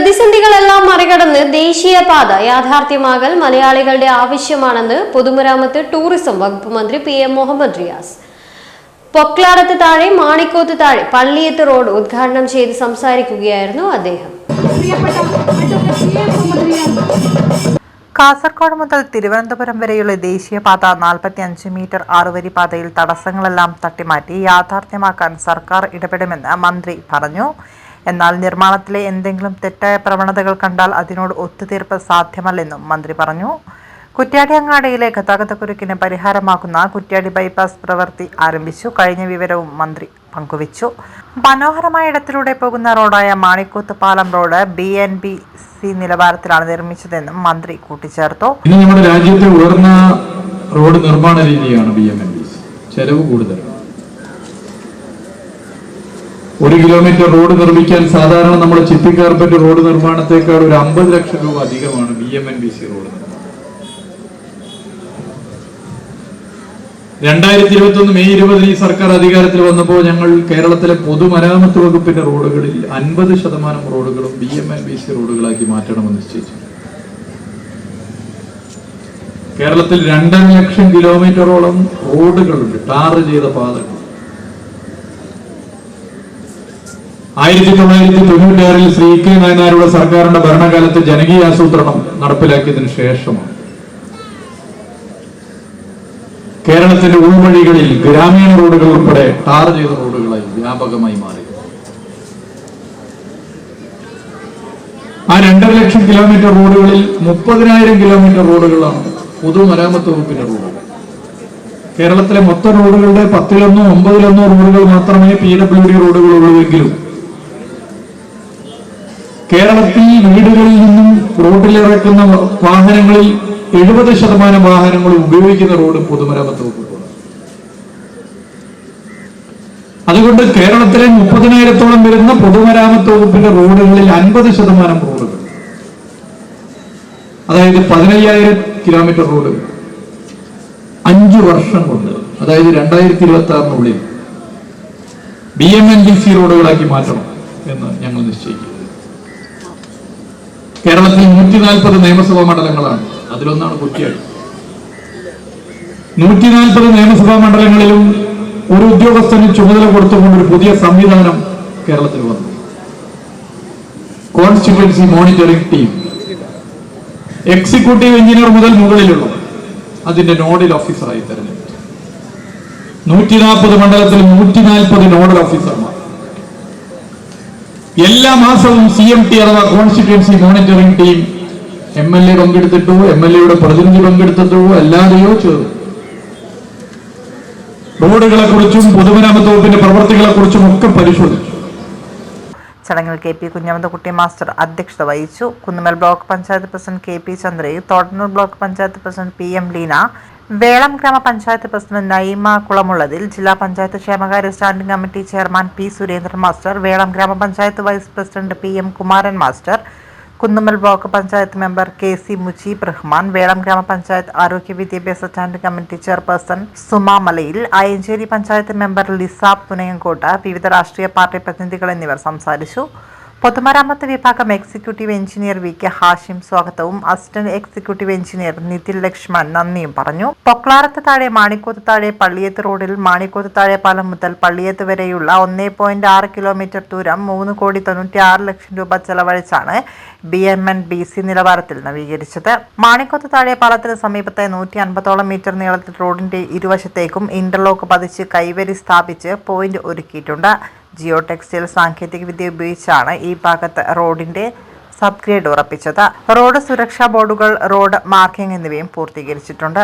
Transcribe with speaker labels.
Speaker 1: പ്രതിസന്ധികളെല്ലാം മറികടന്ന് ദേശീയപാത യാഥാർത്ഥ്യമാകൽ മലയാളികളുടെ ആവശ്യമാണെന്ന് പൊതുമരാമത്ത് ടൂറിസം വകുപ്പ് മന്ത്രി പി എം മുഹമ്മദ് റിയാസ്. പൊക്ലാടത്ത് താഴെ മാണിക്കോത്ത് താഴെ പള്ളിയത്ത് റോഡ് ഉദ്ഘാടനം ചെയ്ത് സംസാരിക്കുകയായിരുന്നു അദ്ദേഹം.
Speaker 2: പ്രിയപ്പെട്ട പി എം മുഹമ്മദ് റിയാസ്.
Speaker 3: കാസർഗോഡ് മുതൽ തിരുവനന്തപുരം വരെയുള്ള ദേശീയപാത നാൽപ്പത്തി അഞ്ച് മീറ്റർ ആറുവരി പാതയിൽ തടസ്സങ്ങളെല്ലാം തട്ടിമാറ്റി യാഥാർത്ഥ്യമാക്കാൻ സർക്കാർ ഇടപെടുമെന്ന് മന്ത്രി പറഞ്ഞു. എന്നാൽ നിർമ്മാണത്തിലെ എന്തെങ്കിലും തെറ്റായ പ്രവണതകൾ കണ്ടാൽ അതിനോട് ഒത്തുതീർപ്പ് സാധ്യമല്ലെന്നും മന്ത്രി പറഞ്ഞു. കുറ്റ്യാടി അങ്ങാടിയിലെ ഗതാഗതക്കുരുക്കിന് പരിഹാരമാക്കുന്ന കുറ്റ്യാടി ബൈപ്പാസ് പ്രവൃത്തി ആരംഭിച്ചു. കഴിഞ്ഞ വിവരവും മന്ത്രി പങ്കുവച്ചു. മനോഹരമായ ഇടത്തിലൂടെ പോകുന്ന റോഡായ മാണിക്കൂത്ത് പാലം road B N B C നിലവാരത്തിലാണ് നിർമ്മിച്ചതെന്നും മന്ത്രി കൂട്ടിച്ചേർത്തു.
Speaker 4: ഇനി നമ്മുടെ രാജ്യത്തെ ഉയർന്ന റോഡ് നിർമ്മാണ രീതിയാണ് ബി എം എൻ ബി ചെലവ് കൂടുതൽ ഒരു കിലോമീറ്റർ റോഡ് നിർമ്മിക്കാൻ സാധാരണ നമ്മുടെ ചിപ്പി കാർപ്പറ്റ് റോഡ് നിർമ്മാണത്തെക്കാൾ ഒരു അമ്പത് ലക്ഷം രൂപ അധികമാണ് B M N B C road നിർമ്മാണം രണ്ടായിരത്തി ഇരുപത്തി ഒന്ന് മെയ് ഇരുപതിന് ഈ സർക്കാർ അധികാരത്തിൽ വന്നപ്പോൾ ഞങ്ങൾ കേരളത്തിലെ പൊതുമരാമത്ത് വകുപ്പിന്റെ റോഡുകളിൽ അൻപത് ശതമാനം റോഡുകളും B M N B C റോഡുകളാക്കി മാറ്റണമെന്ന് നിശ്ചയിച്ചു. കേരളത്തിൽ രണ്ടര ലക്ഷം കിലോമീറ്ററോളം റോഡുകളുണ്ട്. ടാർ ചെയ്ത പാതകൾ. ആയിരത്തി തൊള്ളായിരത്തി തൊണ്ണൂറ്റാറിൽ ശ്രീ കെ നായനാരുടെ സർക്കാരിന്റെ ഭരണകാലത്ത് ജനകീയ ആസൂത്രണം നടപ്പിലാക്കിയതിനു ശേഷമാണ്. കേരളത്തിന്റെ ഉൾവഴികളിൽ ഗ്രാമീണ റോഡുകൾ ഉൾപ്പെടെ ടാർ ചെയ്ത റോഡുകളായി വ്യാപകമായി മാറി. ആ രണ്ടര ലക്ഷം കിലോമീറ്റർ റോഡുകളിൽ മുപ്പതിനായിരം കിലോമീറ്റർ റോഡുകളാണ് പൊതുമരാമത്ത് വകുപ്പിന്റെ റോഡുകൾ. കേരളത്തിലെ മൊത്തം റോഡുകളുടെ പത്തിലൊന്നോ ഒമ്പതിലൊന്നോ റോഡുകൾ മാത്രമേ പി ഡബ്ല്യു ഡി റോഡുകൾ ഉള്ളൂവെങ്കിലും കേരളത്തിൽ വീടുകളിൽ നിന്നും റോഡിലിറക്കുന്ന വാഹനങ്ങളിൽ എഴുപത് ശതമാനം വാഹനങ്ങൾ ഉപയോഗിക്കുന്ന റോഡ് പൊതുമരാമത്ത് വകുപ്പാണ്. അതുകൊണ്ട് കേരളത്തിലെ മുപ്പതിനായിരത്തോളം വരുന്ന പൊതുമരാമത്ത് വകുപ്പിന്റെ റോഡുകളിൽ അൻപത് ശതമാനം റോഡുകൾ. അതായത് പതിനയ്യായിരം കിലോമീറ്റർ റോഡ് അഞ്ചു വർഷം കൊണ്ട് അതായത് രണ്ടായിരത്തി ഇരുപത്തി ആറിനുള്ളിൽ B M N D C റോഡുകളാക്കി മാറ്റണം എന്ന് ഞങ്ങൾ നിശ്ചയിക്കുന്നു. കേരളത്തിൽ നൂറ്റി നാൽപ്പത് നിയമസഭാ മണ്ഡലങ്ങളാണ്. അതിലൊന്നാണ് കുറ്റിയാടി. നൂറ്റി നാൽപ്പത് നിയമസഭാ മണ്ഡലങ്ങളിലും ഒരു ഉദ്യോഗസ്ഥന് ചുമതല കൊടുത്തുകൊണ്ട് ഒരു പുതിയ സംവിധാനം കേരളത്തിൽ വന്നു. Constituency monitoring team. Executive engineer മുതൽ മുകളിലുള്ള അതിന്റെ നോഡൽ ഓഫീസറായി തെരഞ്ഞെടുത്തു. നൂറ്റി നാൽപ്പത് മണ്ഡലത്തിൽ നൂറ്റി നാൽപ്പത് നോഡൽ ഓഫീസർമാർ. എല്ലാ മാസവും സി എം ടി അഥവാ constituency monitoring team M L A പങ്കെടുത്തിട്ടോ M L എയുടെ പ്രതിനിധി പങ്കെടുത്തിട്ടോ അല്ലാതെയോ ചേർന്നു റോഡുകളെ കുറിച്ചും പൊതുമരാമത്ത് വകുപ്പിന്റെ പ്രവർത്തികളെ കുറിച്ചും ഒക്കെ പരിശോധിച്ചു.
Speaker 3: ചടങ്ങിൽ കെ പി കുഞ്ഞമന്തകുട്ടി മാസ്റ്റർ അധ്യക്ഷത വഹിച്ചു. Kunnummal block panchayat president K P ചന്ദ്രയും Thottannur block panchayat president P M Leena Velam grama panchayat president Naima Kulamullathil ജില്ലാ പഞ്ചായത്ത് ക്ഷേമകാര്യ standing committee chairman P Surendran master Velam grama panchayat vice president P M Kumaran master Kunnummal block panchayat member K C Mujeeb Rahman Velam grama panchayat ആരോഗ്യ വിദ്യാഭ്യാസ standing committee chairperson Sumamalayil Ayancheri panchayat member Lisab Punayankotta വിവിധ രാഷ്ട്രീയ party പ്രതിനിധികൾ എന്നിവർ സംസാരിച്ചു. പൊതുമരാമത്ത് വിഭാഗം executive engineer V K Hashim സ്വാഗതവും. Assistant executive engineer Nithin Lakshman നന്ദിയും പറഞ്ഞു. പൊക്ലാറത്ത് താഴെ മാണിക്കോത്ത് താഴെ പള്ളിയത്ത് റോഡിൽ മാണിക്കോത്ത് താഴെ പാലം മുതൽ പള്ളിയത്ത് വരെയുള്ള ഒന്നേ പോയിന്റ് ആറ് കിലോമീറ്റർ ദൂരം മൂന്ന് കോടി തൊണ്ണൂറ്റി ആറ് ലക്ഷം രൂപ ചെലവഴിച്ചാണ് B M N B C നിലവാരത്തിൽ നവീകരിച്ചത്. മാണിക്കോത്ത് താഴെ പാലത്തിന് സമീപത്തെ നൂറ്റി അൻപതോളം മീറ്റർ നീളത്തിൽ റോഡിന്റെ ഇരുവശത്തേക്കും ഇന്റർലോക്ക് പതിച്ച് കൈവരി സ്ഥാപിച്ച് പോയിന്റ് ഒരുക്കിയിട്ടുണ്ട്. ജിയോ ടെക്സ്റ്റൈൽ സാങ്കേതിക വിദ്യ ഉപയോഗിച്ചാണ് ഈ ഭാഗത്ത് റോഡിന്റെ സബ്ഗ്രേഡ് ഉറപ്പിച്ചത്. റോഡ് സുരക്ഷാ ബോർഡുകൾ റോഡ് മാർക്കിംഗ് എന്നിവയും പൂർത്തീകരിച്ചിട്ടുണ്ട്.